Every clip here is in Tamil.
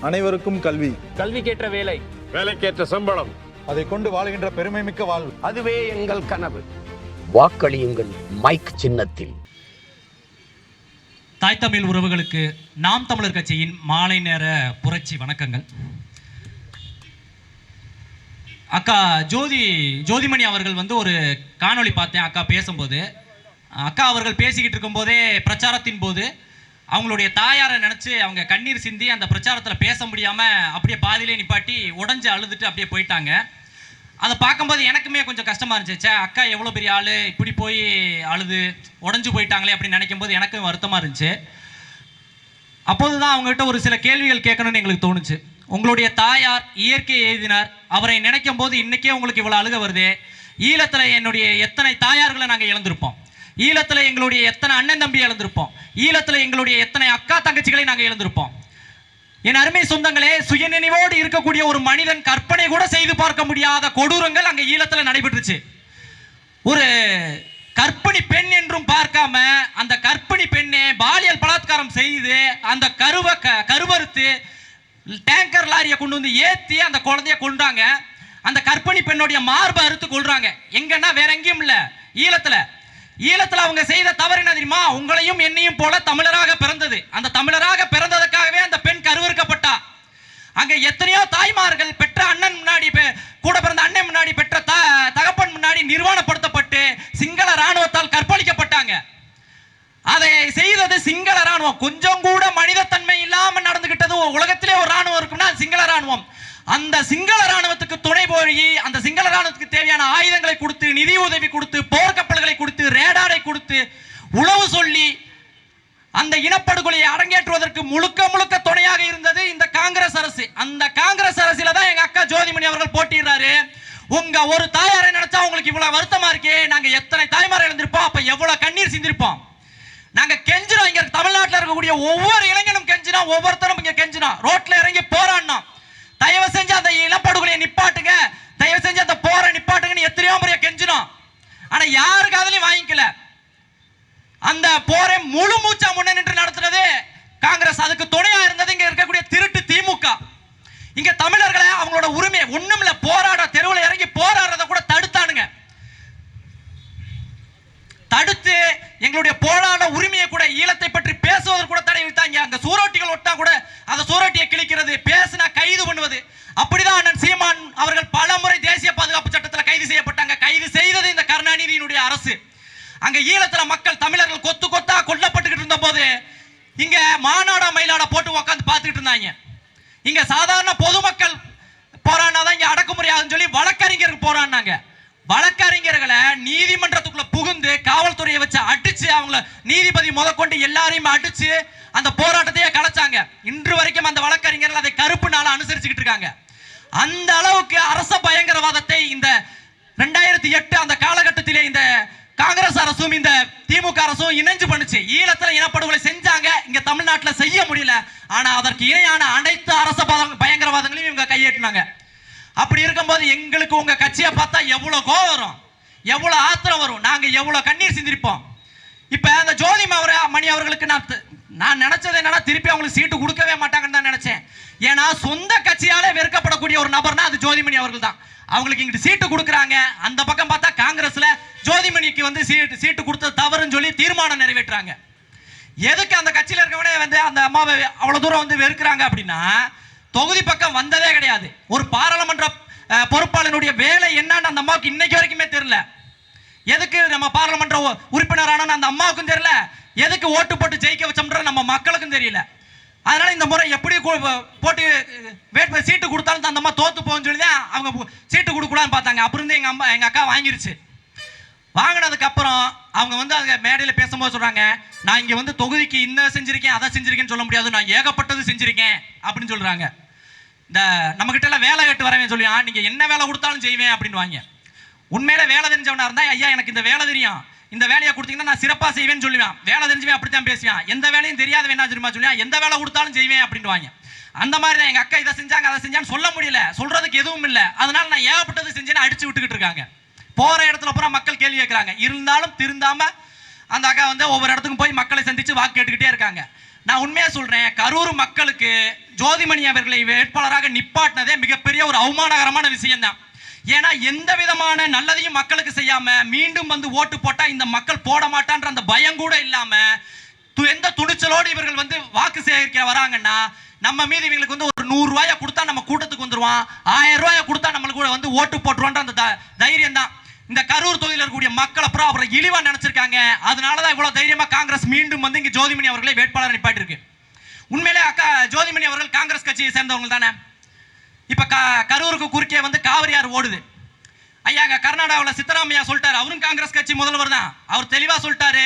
அனைவருக்கும் கல்வி. கல்விக்கேற்ற வேலை. வேலைக்கேற்ற சம்பளம். அதை கொண்டு வாழ்கின்ற பெருமைமிக்க வாழ்வு. அதுவே எங்கள் கனவு. வாக்களியுங்கள் மைக் சின்னத்தில். தாய் தமிழ் உறவுகளுக்கு நாம் தமிழர் கட்சியின் மாலை நேர புரட்சி வணக்கங்கள். அக்கா ஜோதி ஜோதிமணி அவர்கள் வந்து ஒரு காணொளி பார்த்தேன் அக்கா பேசும்போது. அக்கா அவர்கள் பேசிக்கிட்டு இருக்கும்போதே பிரச்சாரத்தின் போது அவங்களுடைய தாயாரை நினச்சி அவங்க கண்ணீர் சிந்தி அந்த பிரச்சாரத்தில் பேச முடியாமல் அப்படியே பாதியிலே நிப்பாட்டி உடஞ்சி அழுதுட்டு அப்படியே போயிட்டாங்க. அதை பார்க்கும்போது எனக்குமே கொஞ்சம் கஷ்டமாக இருந்துச்சு. ச்சே அக்கா எவ்வளோ பெரிய ஆள்? இப்படி போய் அழுது உடஞ்சு போயிட்டாங்களே அப்படின்னு நினைக்கும் போது எனக்கும் வருத்தமாக இருந்துச்சு. அப்போது தான் அவங்ககிட்ட ஒரு சில கேள்விகள் கேட்கணும்னு எங்களுக்கு தோணுச்சு. உங்களுடைய தாயார் இயற்கை எழுதினார் அவரை நினைக்கும் போது இன்றைக்கே உங்களுக்கு இவ்வளோ அழுக வருது. ஈழத்தில் என்னுடைய எத்தனை தாயார்களை நாங்கள் இழந்திருப்போம்? ஈழத்தில் எங்களுடைய எத்தனை அண்ணன் தம்பி இழந்திருப்போம். ஈழத்தில் எங்களுடைய எத்தனை அக்கா தங்கச்சிகளை நாங்கள் இழந்திருப்போம். என் அருமை சொந்தங்களே சுயநினைவோடு இருக்கக்கூடிய ஒரு மனிதன் கற்பனை கூட செய்து பார்க்க முடியாத கொடூரங்கள் அங்கே ஈழத்தில் நடைபெற்றுச்சு. ஒரு கற்பிணி பெண் என்றும் பார்க்காம அந்த கற்பிணி பெண்ணை பாலியல் பலாத்காரம் செய்து அந்த கருவை க கருவறுத்து டேங்கர் லாரியை கொண்டு வந்து ஏற்றி அந்த குழந்தைய கொண்டாங்க அந்த கற்பிணி பெண்ணுடைய மார்பை அறுத்து கொள்றாங்க. எங்கன்னா வேற எங்கேயும் இல்லை ஈழத்தில். ஈழத்தில் அவங்க செய்த தவறு என்ன தெரியுமா? உங்களையும் என்னையும் போல தமிழராக பிறந்தது. அந்த தமிழராக பிறந்ததற்காகவே அந்த பெண் கருவறுக்கப்பட்டா. அங்க எத்தனையோ தாய்மார்கள் பெற்ற அண்ணன் முன்னாடி கூட பிறந்த அண்ணன் முன்னாடி பெற்ற த தகப்பன் முன்னாடி நிர்வாணப்படுத்தப்பட்டு சிங்கள ராணுவத்தால் கற்பழிக்கப்பட்டாங்க. அதை செய்தது சிங்கள ராணுவம் கொஞ்சம் கூட மனிதத்தன்மை இல்லாமல் நடந்துகிட்டது உலகத்திலே ஒரு ராணுவம் இருக்கும்னா சிங்கள ராணுவம் அந்த சிங்கள ராணுவத்துக்கு துணை போய் அந்த சிங்கள ராணுவத்துக்கு தேவையான ஆயுதங்களை கொடுத்து நிதி உதவி கொடுத்து போர்க்கப்பல்களை கொடுத்து ரேடாரை கொடுத்து உளவு சொல்லி அந்த இனப்படுகொலையை அரங்கேற்றுவதற்கு முழுக்க முழுக்க துணையாக இருந்தது இந்த காங்கிரஸ் அரசு. அந்த காங்கிரஸ் அரசில தான் எங்க அக்கா ஜோதிமணி அவர்கள் போட்டிடுறாரு உங்க ஒரு தாயாரை நினைச்சா உங்களுக்கு இவ்வளவு வருத்தமா இருக்கே. நாங்க எத்தனை தாய்மாரை எழுந்திருப்போம் அப்ப எவ்வளவு கண்ணீர் சிந்திருப்போம். நாங்க கெஞ்சினோம் இங்க தமிழ்நாட்டில் இருக்கக்கூடிய ஒவ்வொரு இளைஞனும் கெஞ்சினோம் ஒவ்வொருத்தரும் இங்க கெஞ்சினோம் ரோட்ல இறங்கி போராடினோம். அந்த இனப்படுகொலையை நிப்பாட்டுங்க. தயவு செஞ்சு அந்த போரை நிப்பாட்டுங்கன்னு எத்தனையோ முறைய கெஞ்சினோம். ஆனா யாரு காதலையும் வாங்கிக்கல அந்த போரை முழு மூச்சா முன்ன நின்று நடத்துனது காங்கிரஸ். அதுக்கு துணையா இருந்தது இங்க இருக்கக்கூடிய திருட்டு திமுக. இங்க தமிழர்களை அவங்களோட உரிமை ஒண்ணும் இல்ல போராட தெருவில் இறங்கி போராடுறத கூட தடுத்தானுங்க. தடுத்து எங்களுடைய போராட உரிமையை கூட ஈழத்தை பற்றி பேசுவதற்கு கூட தடை விட்டாங்க அங்க சூரோட்டிகள் ஒட்டா கூட அந்த சூரோட்டியை கிழிக்கிறது பேசினா கைது பண்ணுவது. அப்படிதான் அண்ணன் சீமான் அவர்கள் பலமுறை தேசிய பாதுகாப்பு சட்டத்தில் கைது செய்யப்பட்டாங்க. கைது செய்தது இந்த கருணாநிதியினுடைய அரசு. அங்க ஈழத்துல மக்கள் தமிழர்கள் கொத்து கொத்தா கொல்லப்பட்டுக்கிட்டு இருந்த போது இங்க மாநாடா மயிலாடா போட்டு உட்காந்து பார்த்துக்கிட்டு இருந்தாங்க. இங்க சாதாரண பொதுமக்கள் போராடினாதான் இங்க அடக்குமுறை ஆகுதுன்னு சொல்லி வழக்கறிஞர்கள் போராடினாங்க. வழக்கறிஞர்களை நீதிமன்றத்துக்குள்ள புகுந்து காவல்துறையை வச்சு அடிச்சு அவங்கள நீதிபதி முதற்கொண்டு எல்லாரையும் அடிச்சு அந்த போராட்டத்தையே கலைச்சாங்க. இன்று வரைக்கும் அந்த வழக்கறிஞர்கள் அதை கருப்பு நாள அனுசரிச்சுக்கிட்டு இருக்காங்க. அந்த அளவுக்கு அரச பயங்கரவாதத்தை இந்த ரெண்டாயிரத்தி எட்டு அந்த காலகட்டத்திலே இந்த காங்கிரஸ் அரசும் இந்த திமுக அரசும் இணைஞ்சு பண்ணுச்சு. ஈழத்தில் இனப்படுகொலை செஞ்சாங்க. இங்க தமிழ்நாட்டில் செய்ய முடியல. ஆனா அதற்கு இணையான அனைத்து அரச பயங்கரவாதங்களையும் இவங்க கையேற்றினாங்க. அப்படி இருக்கும்போது எங்களுக்கு உங்க கட்சியை பார்த்தா எவ்வளவு கோவம் வரும். எவ்வளவு ஆத்திரம் வரும். நாங்க எவ்வளவு கண்ணீர் சிந்திருப்போம். இப்ப அந்த ஜோதி மணி அவர்களுக்கு நான் நான் நினைச்சது என்னன்னா திருப்பி அவங்களுக்கு சீட்டு கொடுக்கவே மாட்டாங்கன்னு தான் நினைச்சேன். ஏன்னா சொந்த கட்சியாலே வெறுக்கப்படக்கூடிய ஒரு நபர்னா அது ஜோதிமணி அவர்கள் தான் அவங்களுக்கு இங்கிட்டு சீட்டு கொடுக்குறாங்க. அந்த பக்கம் பார்த்தா காங்கிரஸ்ல ஜோதிமணிக்கு வந்து சீட்டு சீட்டு கொடுத்தது தவறுன்னு சொல்லி தீர்மானம் நிறைவேற்றுறாங்க. எதுக்கு அந்த கட்சியில் இருக்கவனே வந்து அந்த அம்மாவை அவ்வளோ தூரம் வந்து வெறுக்கிறாங்க அப்படின்னா தொகுதி பக்கம் வந்ததே கிடையாது. ஒரு பாராளுமன்ற பொறுப்பாளனுடைய வேலை என்னன்னு அந்த அம்மாவுக்கு இன்னைக்கு வரைக்குமே தெரியல. எதுக்கு நம்ம பாராளுமன்ற உ- அந்த அம்மாவுக்கும் தெரியல. எதுக்கு ஓட்டு போட்டு ஜெயிக்க வச்சோம்ன்ற நம்ம மக்களுக்கும் தெரியல. அதனால இந்த முறை எப்படி போட்டி போட்டு வேட்பு சீட்டு கொடுத்தாலும் அந்த அம்மா தோத்து போகணும்னு சொல்லி தான் அவங்க சீட்டு கொடுக்கூடாதுன்னு பார்த்தாங்க. அப்புறம் இருந்து எங்கள் அம்மா எங்கள் அக்கா வாங்கிருச்சு. வாங்கினதுக்கப்புறம் அவங்க வந்து அங்க மேடையில் பேசும்போது சொல்கிறாங்க நான் இங்கே வந்து தொகுதிக்கு இன்ன செஞ்சிருக்கேன் அதை செஞ்சுருக்கேன்னு சொல்ல முடியாது. நான் ஏகப்பட்டது செஞ்சுருக்கேன் அப்படின்னு சொல்கிறாங்க இந்த நம்மக்கிட்ட எல்லாம் வேலை கட்டு வரவேன் சொல்லி நீங்கள் என்ன வேலை கொடுத்தாலும் செய்வேன் அப்படின்னு வாங்க உண்மையில வேலை தெரிஞ்சவனாக இருந்தால் ஐயா எனக்கு இந்த வேலை தெரியும். இந்த வேலையை கொடுத்தீங்கன்னா நான் சிறப்பாக செய்வேன்னு சொல்லுவேன். வேலை தெரிஞ்சவன் அப்படித்தான் பேசுவேன். எந்த வேலையும் தெரியாத வேணா தெரியுமா சொல்லுவான்? எந்த வேலை கொடுத்தாலும் செய்வேன் அப்படின்னுவாங்க. அந்த மாதிரி தான் எங்கள் அக்கா இதை செஞ்சாங்க அதை செஞ்சான்னு சொல்ல முடியல. சொல்றதுக்கு எதுவும் இல்லை. அதனால நான் ஏகப்பட்டது செஞ்சேன்னு அடிச்சு விட்டுக்கிட்டு இருக்காங்க. போகிற இடத்துல பூரா மக்கள் கேள்வி கேட்குறாங்க இருந்தாலும் திருந்தாமல் அந்த அக்கா வந்து ஒவ்வொரு இடத்துக்கும் போய் மக்களை சந்தித்து வாக்கு கேட்டுக்கிட்டே இருக்காங்க. நான் உண்மையாக சொல்கிறேன் கரூர் மக்களுக்கு ஜோதிமணி அவர்களை வேட்பாளராக நிப்பாட்டினதே மிகப்பெரிய ஒரு அவமானகரமான விஷயம்தான். ஏன்னா எந்த விதமான நல்லதையும் மக்களுக்கு செய்யாம மீண்டும் வந்து ஓட்டு போட்டா இந்த மக்கள் போட மாட்டான்ற அந்த பயம் கூட இல்லாம து- எந்த துணிச்சலோடு இவர்கள் வந்து வாக்கு சேகரிக்க வராங்கன்னா நம்ம மீது இவங்களுக்கு வந்து ஒரு நூறு ரூபாய கொடுத்தா நம்ம கூட்டத்துக்கு வந்துருவான். ஆயிரம் ரூபாய கொடுத்தா நம்மளுக்கு கூட வந்து ஓட்டு போட்டுருவான்ற அந்த த- தைரியம் தான் இந்த கரூர் தொகுதியில் இருக்கக்கூடிய மக்கள் அப்புறம் அவரை இழிவா நினைச்சிருக்காங்க. அதனாலதான் இவ்வளவு தைரியமா காங்கிரஸ் மீண்டும் வந்து இங்க ஜோதிமணி அவர்களை வேட்பாளர் நிப்பாட்டிருக்கு உண்மையிலே அக்கா ஜோதிமணி அவர்கள் காங்கிரஸ் கட்சியை சேர்ந்தவங்க தானே இப்போ க- கரூருக்கு குறுக்கே வந்து காவிரியார் ஓடுது. ஐயாங்க கர்நாடகாவில் சித்தராமையா சொல்லிட்டாரு. அவரும் காங்கிரஸ் கட்சி முதல்வர் தான். அவர் தெளிவாக சொல்லிட்டாரு.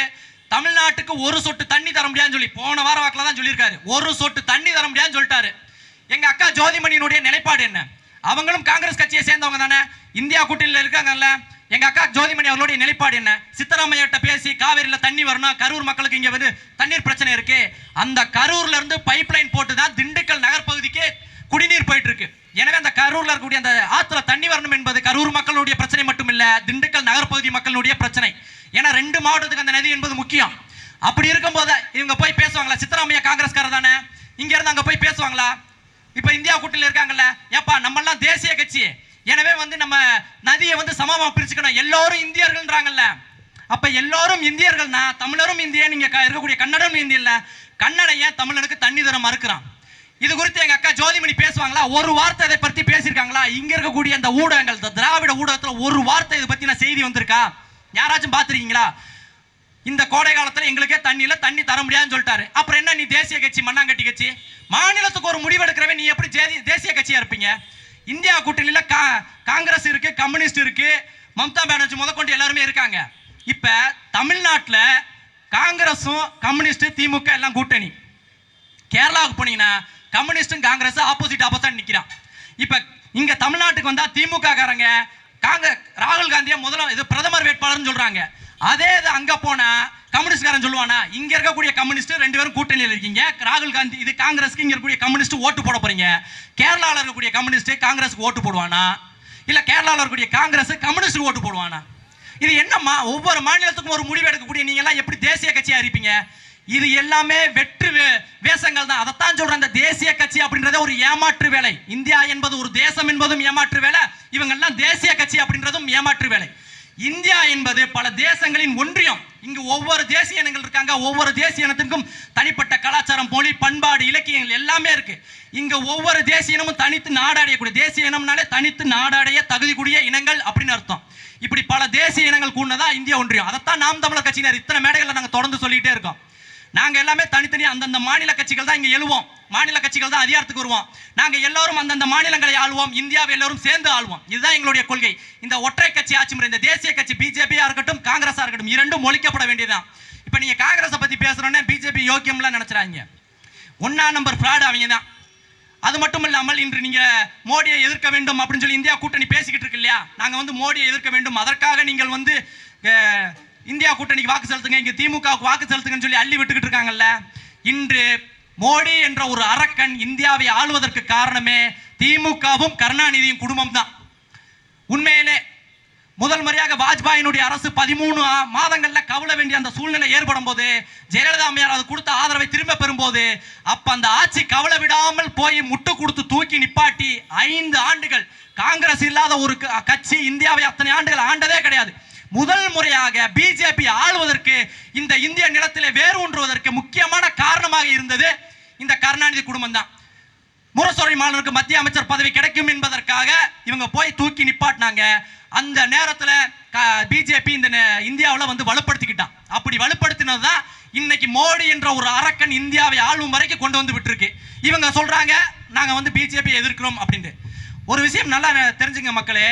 தமிழ்நாட்டுக்கு ஒரு சொட்டு தண்ணி தர முடியாதுன்னு சொல்லி போன வார வாக்கில் தான் சொல்லியிருக்காரு. ஒரு சொட்டு தண்ணி தர முடியாதுன்னு சொல்லிட்டாரு. எங்கள் அக்கா ஜோதிமணியினுடைய நிலைப்பாடு என்ன? அவங்களும் காங்கிரஸ் கட்சியை சேர்ந்தவங்க தானே? இந்தியா கூட்டணியில் இருக்காங்கல்ல. எங்கள் அக்கா ஜோதிமணி அவர்களுடைய நிலைப்பாடு என்ன? சித்தராமையிட்ட பேசி காவேரியில் தண்ணி வரணும் கரூர் மக்களுக்கு இங்கே வந்து தண்ணீர் பிரச்சனை இருக்கு. அந்த கரூர்லேருந்து பைப் லைன் போட்டு தான் திண்டுக்கல் நகர்பகுதிக்கு குடிநீர் போயிட்டு இருக்கு எனவே அந்த கரூர்ல இருக்கக்கூடிய அந்த ஆத்துல தண்ணி வரணும் என்பது கரூர் மக்களுடைய பிரச்சனை மட்டும் இல்ல திண்டுக்கல் நகர்பகுதி மக்களுடைய பிரச்சனை. ஏன்னா ரெண்டு மாவட்டத்துக்கு அந்த நதி என்பது முக்கியம். அப்படி இருக்கும்போது இவங்க போய் பேசுவாங்களா? சித்தராமையா காங்கிரஸ்காரர் தானே? இங்க இருந்து அங்க போய் பேசுவாங்களா? இப்ப இந்தியா கூட்டில இருக்காங்கல்ல? ஏப்பா நம்ம எல்லாம் தேசிய கட்சி எனவே வந்து நம்ம நதியை வந்து சமமா பிரிச்சுக்கணும். எல்லோரும் இந்தியர்கள்ன்றாங்கல்ல. அப்ப எல்லோரும் இந்தியர்கள்னா தமிழரும் இந்தியா நீங்க க- இருக்கக்கூடிய கன்னடம் இந்தியன்ல கன்னட ஏன் தமிழனுக்கு தண்ணி தர மறுக்கிறான்? இது குறித்து எங்க அக்கா ஜோதிமணி பேசுவாங்களா? ஒரு வார்த்தை இதை பத்தி பேசியிருக்காங்களா? இங்க இருக்கக்கூடிய அந்த ஊடகங்கள் திராவிட ஊடகத்துல ஒரு வார்த்தை இதை பத்தின செய்தி வந்திருக்கா? யாராச்சும் பார்த்துருக்கீங்களா? இந்த கோடை காலத்துல எங்களுக்கே தண்ணியில் தண்ணி தர முடியாதுன்னு சொல்லிட்டாரு. அப்புறம் என்ன நீ தேசிய கட்சி மண்ணாங்கட்டி கட்சி? மாநிலத்துக்கு ஒரு முடிவு எடுக்கிறவன் நீ எப்படி தேசிய கட்சியா இருப்பீங்க? இந்தியா கூட்டணியில கா காங்கிரஸ் இருக்கு கம்யூனிஸ்ட் இருக்கு மம்தா பானர்ஜி முதற்கொண்டு எல்லாருமே இருக்காங்க. இப்ப தமிழ்நாட்டில் காங்கிரஸும் கம்யூனிஸ்ட் திமுக எல்லாம் கூட்டணி. கேரளாவுக்கு போனீங்கன்னா கம்யூனிஸ்டும் காங்கிரஸ் ஆப்போசிட் ஆப்போசிட் நிற்கிறான் இப்போ இங்கே தமிழ்நாட்டுக்கு வந்தால் திமுக காரங்க காங்கிரஸ் ராகுல் காந்தியை முதல்ல இது பிரதமர் வேட்பாளர்னு சொல்கிறாங்க அதே இது அங்கே போனால் கம்யூனிஸ்ட்காரன் சொல்லுவானா இங்கே இருக்கக்கூடிய கம்யூனிஸ்ட் ரெண்டு பேரும் கூட்டணியில் இருக்கீங்க. ராகுல் காந்தி இது காங்கிரஸ்க்கு இங்கே இருக்கக்கூடிய கம்யூனிஸ்ட் ஓட்டு போட போகிறீங்க கேரளாவில் இருக்கக்கூடிய கம்யூனிஸ்ட் காங்கிரஸ்க்கு ஓட்டு போடுவானா? இல்லை கேரளாவில் இருக்கக்கூடிய காங்கிரஸ் கம்யூனிஸ்ட் ஓட்டு போடுவானா? இது என்னம்மா ஒவ்வொரு மாநிலத்துக்கும் ஒரு முடிவு எடுக்கக்கூடிய நீங்கள்லாம் எப்படி தேசிய கட்சியாக இருப்பீங்க? இது எல்லாமே வெற்று வே- வேஷங்கள் தான். அதைத்தான் சொல்றேன் அந்த தேசிய கட்சி அப்படின்றத ஒரு ஏமாற்று வேலை. இந்தியா என்பது ஒரு தேசம் என்பதும் ஏமாற்று வேலை. இவங்கெல்லாம் தேசிய கட்சி அப்படின்றதும் ஏமாற்று வேலை. இந்தியா என்பது பல தேசங்களின் ஒன்றியம். இங்கு ஒவ்வொரு தேசிய இனங்கள் இருக்காங்க. ஒவ்வொரு தேசிய இனத்திற்கும் தனிப்பட்ட கலாச்சாரம் மொழி பண்பாடு இலக்கியங்கள் எல்லாமே இருக்கு. இங்க ஒவ்வொரு தேசிய இனமும் தனித்து நாடாடையக்கூடிய தேசிய இனம்னாலே தனித்து நாடாடைய தகுதி கூடிய இனங்கள் அப்படின்னு அர்த்தம். இப்படி பல தேசிய இனங்கள் கூடதான் இந்திய ஒன்றியம். அதைத்தான் நாம் தமிழர் கட்சியினர் இத்தனை மேடைகளை நாங்கள் தொடர்ந்து சொல்லிகிட்டே இருக்கோம். நாங்க எல்லாமே தனித்தனி அந்தந்த மாநில கட்சிகள் தான் இங்க எழுவோம். மாநில கட்சிகள் தான் அதிகாரத்துக்கு வருவோம். நாங்க எல்லாரும் அந்தந்த மாநிலங்களை ஆள்வோம். இந்தியாவை எல்லாரும் சேர்ந்து ஆள்வோம். இதுதான் எங்களுடைய கொள்கை. இந்த ஒற்றை கட்சி ஆட்சி முறை இந்த தேசிய கட்சி பிஜேபியா இருக்கட்டும் காங்கிரஸா இருக்கட்டும் இரண்டும் ஒழிக்கப்பட வேண்டியதுதான். இப்ப நீங்க காங்கிரஸை பத்தி பேசுகிறோன்னே பிஜேபி யோக்கியம்லாம் நினைச்சுறாங்க. ஒன்னா நம்பர் ஃப்ராடு அவங்க தான் அது மட்டும் இல்லாமல் இன்று நீங்க மோடியை எதிர்க்க வேண்டும் அப்படின்னு சொல்லி இந்தியா கூட்டணி பேசிக்கிட்டு இருக்கு இல்லையா? நாங்க வந்து மோடியை எதிர்க்க வேண்டும். அதற்காக நீங்கள் வந்து இந்தியா கூட்டணிக்கு வாக்கு செலுத்துங்க இங்கே திமுகவுக்கு வாக்கு செலுத்துங்கன்னு சொல்லி அள்ளி விட்டுக்கிட்டு இருக்காங்கல்ல. இன்று மோடி என்ற ஒரு அரக்கன் இந்தியாவை ஆளுவதற்கு காரணமே திமுகவும் கருணாநிதியும் குடும்பம் தான். உண்மையிலே முதல் முறையாக வாஜ்பாயினுடைய அரசு பதிமூணு மாதங்களில் கவல வேண்டிய அந்த சூழ்நிலை ஏற்படும் போது ஜெயலலிதா அம்மையார் அது கொடுத்த ஆதரவை திரும்ப பெறும்போது அப்போ அந்த ஆட்சி கவல விடாமல் போய் முட்டு கொடுத்து தூக்கி நிப்பாட்டி ஐந்து ஆண்டுகள் காங்கிரஸ் இல்லாத ஒரு க- கட்சி இந்தியாவை அத்தனை ஆண்டுகள் ஆண்டதே கிடையாது. முதல் முறையாக பிஜேபி ஆளுவதற்கு இந்த இந்திய நிலத்திலே வேறு ஒன்றுவதற்கு முக்கியமான காரணமாக இருந்தது இந்த கருணாநிதி குடும்பம் தான் முரசொலி மாணவருக்கு மத்திய அமைச்சர் பதவி கிடைக்கும் என்பதற்காக இவங்க போய் தூக்கி நிப்பாட்டினாங்க. அந்த நேரத்தில் பிஜேபி இந்த இந்தியாவில் வந்து வலுப்படுத்திக்கிட்டான். அப்படி வலுப்படுத்தினது தான் இன்னைக்கு மோடி என்ற ஒரு அரக்கன் இந்தியாவை ஆளும் வரைக்கும் கொண்டு வந்து விட்டுருக்கு. இவங்க சொல்கிறாங்க நாங்கள் வந்து பிஜேபி எதிர்க்கிறோம் அப்படின்ட்டு. ஒரு விஷயம் நல்லா தெரிஞ்சுங்க மக்களே.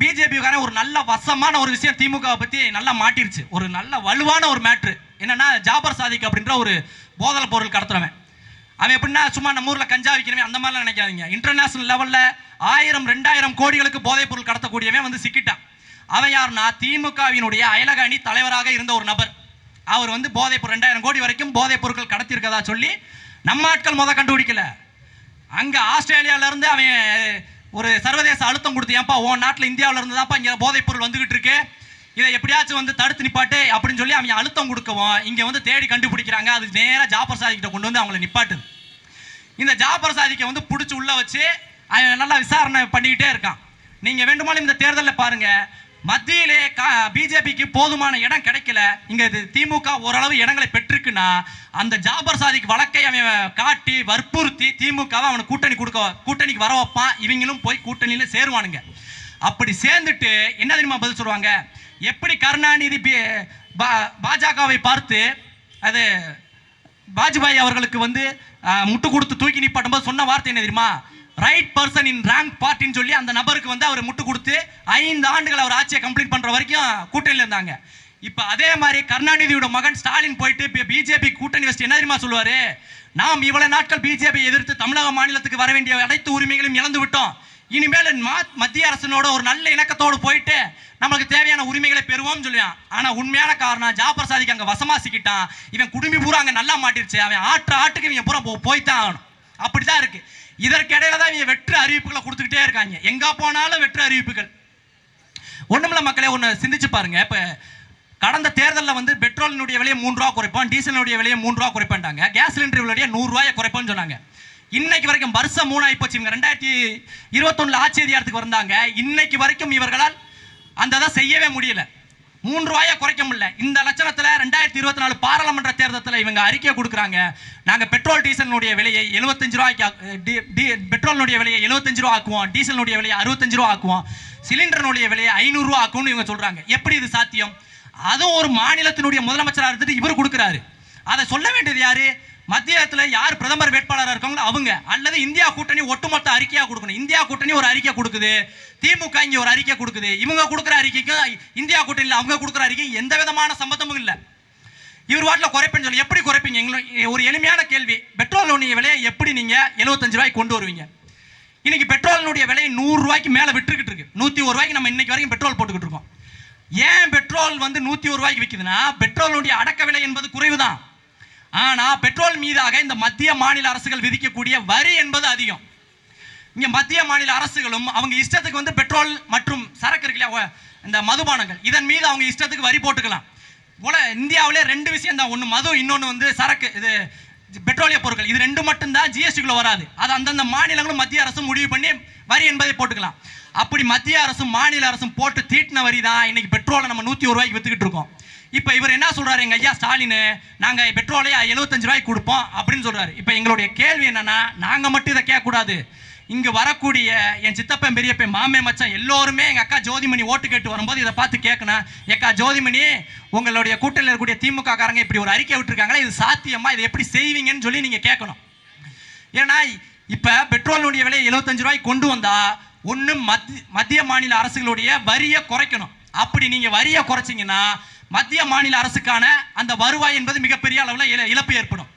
பிஜேபிக்காரன் ஒரு நல்ல வசமான ஒரு விஷயம் திமுகவை பற்றி நல்லா மாட்டிருச்சு. ஒரு நல்ல வலுவான ஒரு மேட்ரு என்னென்னா ஜாபர் சாதிக் அப்படின்ற ஒரு போதல் பொருள் கடத்துறவன். அவன் எப்படின்னா சும்மா நம்ம ஊரில் கஞ்சா விற்கிறவன் அந்த மாதிரிலாம் நினைக்காதீங்க. இன்டர்நேஷனல் லெவலில் ஆயிரம் ரெண்டாயிரம் கோடிகளுக்கு போதைப் பொருள் கடத்தக்கூடியவன் வந்து சிக்கிட்டான். அவன் யாருன்னா திமுகவினுடைய அயலக அணி தலைவராக இருந்த ஒரு நபர். அவர் வந்து போதைப் பொருள் ரெண்டாயிரம் கோடி வரைக்கும் போதைப் பொருட்கள் கடத்தியிருக்கதா சொல்லி நம்ம ஆட்கள் முத கண்டுபிடிக்கல. அங்கே ஆஸ்திரேலியாவிலேருந்து அவன் ஒரு சர்வதேச அழுத்தம் கொடுத்து ஏன்பா உன் நாட்டில் இந்தியாவில் இருந்து தான்ப்பா இங்கே போதைப் பொருள் வந்துகிட்டு இருக்கு? இதை எப்படியாச்சும் வந்து தடுத்து நிப்பாட்டு அப்படின்னு சொல்லி அவங்க அழுத்தம் கொடுக்கவும் இங்கே வந்து தேடி கண்டுபிடிக்கிறாங்க. அது நேராக ஜாபர் சாதிக்கிட்ட கொண்டு வந்து அவங்கள நிப்பாட்டுது. இந்த ஜாபர் சாதிக்க வந்து பிடிச்சி உள்ளே வச்சு அவன் நல்லா விசாரணை பண்ணிக்கிட்டே இருக்கான். நீங்கள் வேண்டுமானாலும் இந்த தேர்தலில் பாருங்கள் மத்தியிலே பிஜேபிக்கு போதுமான இடம் கிடைக்கல. இங்க திமுக ஓரளவு இடங்களை பெற்றிருக்குன்னா அந்த ஜாபர் சாதிக்கு வழக்கை அவன் காட்டி வற்புறுத்தி திமுகவை அவனுக்கு கூட்டணி கொடுக்க கூட்டணிக்கு வர வைப்பான் இவங்களும் போய் கூட்டணியில சேருவானுங்க. அப்படி சேர்ந்துட்டு என்ன தெரியுமா பதில் சொல்லுவாங்க? எப்படி கருணாநிதி பி- பா- பாஜகவை பார்த்து அது வாஜ்பாய் அவர்களுக்கு வந்து முட்டு கொடுத்து தூக்கி நிப்பாட்டும் போது சொன்ன வார்த்தை என்ன தெரியுமா? ரைட் பர்சன் இன் ரேங்க் பார்ட்டின்னு சொல்லி அந்த நபருக்கு வந்து அவர் முட்டு கொடுத்து ஐந்து ஆண்டுகள் அவர் ஆட்சியை கம்ப்ளீட் பண்ற வரைக்கும் கூட்டணியில் இருந்தாங்க. இப்போ அதே மாதிரி கருணாநிதியோட மகன் ஸ்டாலின் போயிட்டு இப்போ பிஜேபி கூட்டணி வச்சு என்ன தெரியுமா சொல்லுவாரு? நாம் இவ்வளவு நாட்கள் பிஜேபி எதிர்த்து தமிழக மாநிலத்துக்கு வர வேண்டிய அனைத்து உரிமைகளையும் இழந்து விட்டோம். இனிமேல் மத்திய அரசனோட ஒரு நல்ல இணக்கத்தோடு போயிட்டு நமக்கு தேவையான உரிமைகளை பெறுவோம் சொல்லுவான் ஆனா உண்மையான காரணம் ஜாபர் சாதிக்கு அங்க வசமா சிக்கிட்டான் இவன் குடும்பி பூரா அங்க நல்லா மாட்டிருச்சு. அவன் ஆற்று ஆட்டுக்கு இவன் பூரா போ- போய்த்தான் ஆகணும். அப்படிதான் இருக்கு. இருக்குது இதற்கிடையில தான் இவங்க வெற்று அறிவிப்புகளை கொடுத்துக்கிட்டே இருக்காங்க. எங்க போனாலும் வெற்று அறிவிப்புகள். ஒண்ணுமில்ல மக்களே ஒன்று சிந்திச்சு பாருங்க. இப்போ கடந்த தேர்தலில் வந்து பெட்ரோலினுடைய விலையை மூணு ரூபா குறைப்போம் டீசலினுடைய விலையை மூணு ரூபா குறைப்பேன்ட்டாங்க. கேஸ் சிலிண்டர் விலையை நூறு குறைப்போம்னு சொன்னாங்க. இன்னைக்கு வரைக்கும் வருஷம் மூணாயி போச்சு. இவங்க ரெண்டாயிரத்தி இருபத்தொன்னில் ஆட்சி அதிகாரத்துக்கு வந்தாங்க. இன்னைக்கு வரைக்கும் இவர்களால் அந்த இதை செய்யவே முடியலை. மூன்று ரூபாயை குறைக்க முடியல. இந்த லட்சணத்தில் ரெண்டாயிரத்தி இருபத்தி நாலு பாராளுமன்ற தேர்தலில் இவங்க அறிக்கை கொடுக்குறாங்க. நாங்கள் பெட்ரோல் டீசலினுடைய விலையை எழுபத்தஞ்சு ரூபாய்க்கு பெட்ரோலினுடைய விலையை எழுபத்தஞ்சு ரூபா ஆக்குவோம். டீசலினுடைய விலையை அறுபத்தஞ்சு ரூபா ஆக்குவோம். சிலிண்டர்னுடைய விலையை ஐநூறுரூவா ஆக்கும்னு இவங்க சொல்கிறாங்க எப்படி இது சாத்தியம்? அதுவும் ஒரு மாநிலத்தினுடைய முதலமைச்சராக இருந்துட்டு இவர் கொடுக்குறாரு. அதை சொல்ல வேண்டியது யாரு? மத்தியத்தில் யார் பிரதமர் வேட்பாளராக இருக்காங்களோ அவங்க. அல்லது இந்தியா கூட்டணி ஒட்டுமொத்த அறிக்கையாக கொடுக்கணும். இந்தியா கூட்டணி ஒரு அறிக்கை கொடுக்குது. திமுக இங்கே ஒரு அறிக்கை கொடுக்குது. இவங்க கொடுக்குற அறிக்கைக்கும் இந்தியா கூட்டணியில் அவங்க கொடுக்குற அறிக்கை எந்த விதமான சம்பந்தமும் இல்லை. இவர் வாட்டில் குறைப்பேன்னு சொல்லி எப்படி குறைப்பீங்க? எங்களை ஒரு எளிமையான கேள்வி. பெட்ரோலுடைய விலையை எப்படி நீங்கள் எழுபத்தஞ்சு ரூபாய்க்கு கொண்டு வருவீங்க? இன்னைக்கு பெட்ரோலினுடைய விலை நூறுரூவாய்க்கு மேலே விட்டுக்கிட்டு இருக்கு. நூற்றி ஒரு ரூபாய்க்கு நம்ம இன்னைக்கு வரைக்கும் பெட்ரோல் போட்டுக்கிட்டு இருக்கோம். ஏன் பெட்ரோல் வந்து நூற்றி ஒரு ரூபாய்க்கு விற்குதுன்னா பெட்ரோலுடைய அடக்க விலை என்பது குறைவு தான் ஆனால் பெட்ரோல் மீதாக இந்த மத்திய மாநில அரசுகள் விதிக்கக்கூடிய வரி என்பது அதிகம். இங்கே மத்திய மாநில அரசுகளும் அவங்க இஷ்டத்துக்கு வந்து பெட்ரோல் மற்றும் சரக்கு இருக்கு இல்லையா இந்த மதுபானங்கள் இதன் மீது அவங்க இஷ்டத்துக்கு வரி போட்டுக்கலாம். போல இந்தியாவிலே ரெண்டு விஷயம் தான். ஒன்று மது இன்னொன்று வந்து சரக்கு இது பெட்ரோலிய பொருட்கள். இது ரெண்டு மட்டும்தான் ஜிஎஸ்டிக்குள்ள வராது. அது அந்தந்த மாநிலங்களும் மத்திய அரசும் முடிவு பண்ணி வரி என்பதை போட்டுக்கலாம். அப்படி மத்திய அரசும் மாநில அரசும் போட்டு தீட்டின வரி தான் இன்னைக்கு பெட்ரோலை நம்ம நூற்றி ஒரு ரூபாய்க்கு வித்துக்கிட்டு இருக்கோம். இப்போ இவர் என்ன சொல்கிறாரு எங்க ஐயா ஸ்டாலின் நாங்கள் பெட்ரோலை எழுபத்தஞ்சு ரூபாய்க்கு கொடுப்போம் அப்படின்னு சொல்கிறாரு இப்போ எங்களுடைய கேள்வி என்னென்னா நாங்கள் மட்டும் இதை கேட்கக்கூடாது. இங்கே வரக்கூடிய என் சித்தப்பன் பெரியப்பன் மாமே மச்சான் எல்லோருமே எங்கள் அக்கா ஜோதிமணி ஓட்டு கேட்டு வரும்போது இதை பார்த்து கேட்கணும். எக்கா ஜோதிமணி உங்களுடைய கூட்டத்தில் இருக்கக்கூடிய திமுக காரங்க இப்படி ஒரு அறிக்கை விட்டுருக்காங்களே இது சாத்தியமாக இதை எப்படி செய்வீங்கன்னு சொல்லி நீங்கள் கேட்கணும். ஏன்னா இப்போ பெட்ரோலுடைய விலையை எழுபத்தஞ்சு ரூபாய்க்கு கொண்டு வந்தால் ஒன்று மத்திய மத்திய மாநில அரசுகளுடைய வரியை குறைக்கணும். அப்படி நீங்கள் வரியை குறைச்சிங்கன்னா மத்திய மாநில அரசுக்கான அந்த வருவாய் என்பது மிகப்பெரிய அளவில் இழப்பு ஏற்படும்.